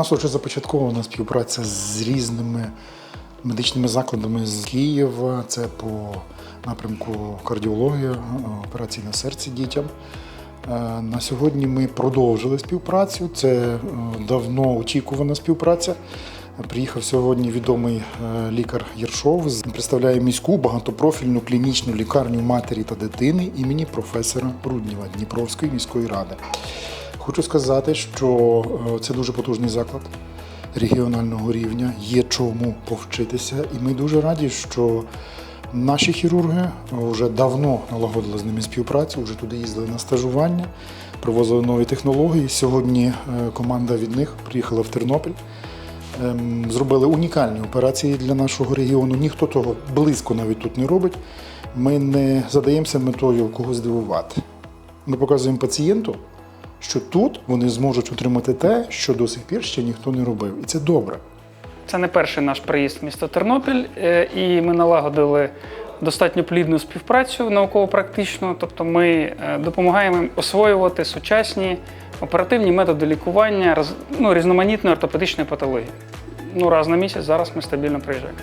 нас вже започаткована співпраця з різними медичними закладами з Києва. Це по напрямку кардіологія, операції на серці дітям. Е, На сьогодні ми продовжили співпрацю. Це е, давно очікувана співпраця. Приїхав сьогодні відомий е, лікар Єршов. Представляє міську багатопрофільну клінічну лікарню матері та дитини імені професора Рудніва Дніпровської міської ради. Хочу сказати, що е, це дуже потужний заклад регіонального рівня. Є чому повчитися, і ми дуже раді, що наші хірурги вже давно налагодили з ними співпрацю, вже туди їздили на стажування, привозили нові технології. Сьогодні е, команда від них приїхала в Тернопіль. Ем, Зробили унікальні операції для нашого регіону. Ніхто того близько навіть тут не робить. Ми не задаємося метою когось здивувати. Ми показуємо пацієнту, що тут вони зможуть отримати те, що до сих пір ще ніхто не робив. І це добре. Це не перший наш приїзд в місто Тернопіль, е, і ми налагодили достатньо плідну співпрацю науково-практичну. Тобто ми е, допомагаємо їм освоювати сучасні оперативні методи лікування ну, різноманітної ортопедичної патології. Ну, раз на місяць зараз ми стабільно приїжджаємо.